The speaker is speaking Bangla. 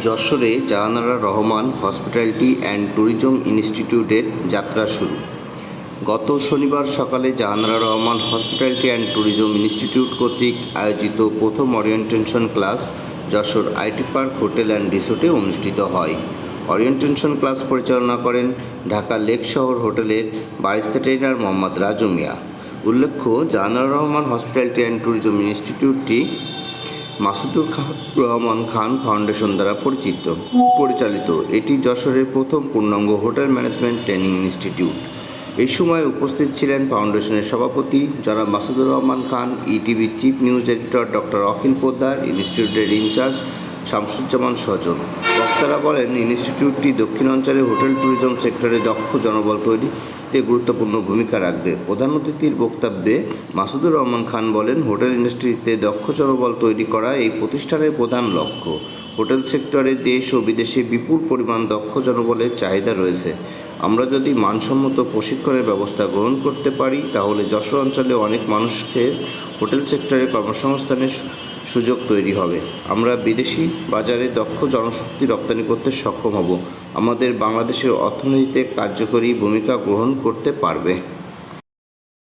যশোরে Jahanara Rahman hospitality and tourism ইনস্টিটিউটের যাত্রা শুরু। গত শনিবার সকালে Jahanara Rahman hospitality and tourism institute কর্তৃক আয়োজিত প্রথম orientation class Jessore IT park hotel and রিসোর্টে অনুষ্ঠিত হয়। ওরিয়েন্টেশন ক্লাস পরিচালনা করেন ঢাকা লেক শহর হোটেলের বারিস্তা ট্রেনার মোহাম্মদ রাজু মিয়া। উল্লেখ্য, Jahanara Rahman hospitality and tourism ইনস্টিটিউটটি Masudur Rahman Khan foundation দ্বারা পরিচিত। পরিচালিত। এটি যশোরের প্রথম পূর্ণাঙ্গ হোটেল ম্যানেজমেন্ট ট্রেনিং ইনস্টিটিউট। এই সময় উপস্থিত ছিলেন ফাউন্ডেশনের সভাপতি জনাব Masudur Rahman Khan ETV chief news editor doctor Akhil Poddar, ইনস্টিটিউটের ইনচার্জ শামসুজ্জামান সজল। বক্তারা বলেন ইনস্টিটিউটটি দক্ষিণাঞ্চলে হোটেল ট্যুরিজম সেক্টরে দক্ষ জনবল তৈরিতে গুরুত্বপূর্ণ ভূমিকা রাখবে। প্রধান অতিথির বক্তব্যে মাসুদুর রহমান খান বলেন হোটেল ইন্ডাস্ট্রিতে দক্ষ জনবল তৈরি করা এই প্রতিষ্ঠানের প্রধান লক্ষ্য। হোটেল সেক্টরে দেশ ও বিদেশে বিপুল পরিমাণ দক্ষ জনবলের চাহিদা রয়েছে। আমরা যদি মানসম্মত প্রশিক্ষণের ব্যবস্থা গ্রহণ করতে পারি, তাহলে যশোর অঞ্চলে অনেক মানুষকে হোটেল সেক্টরে কর্মসংস্থানের সুযোগ তৈরি হবে। আমরা বিদেশি বাজারে দক্ষ জনশক্তি রপ্তানি করতে সক্ষম হব। আমাদের বাংলাদেশের অর্থনীতিতে কার্যকরী ভূমিকা গ্রহণ করতে পারবে।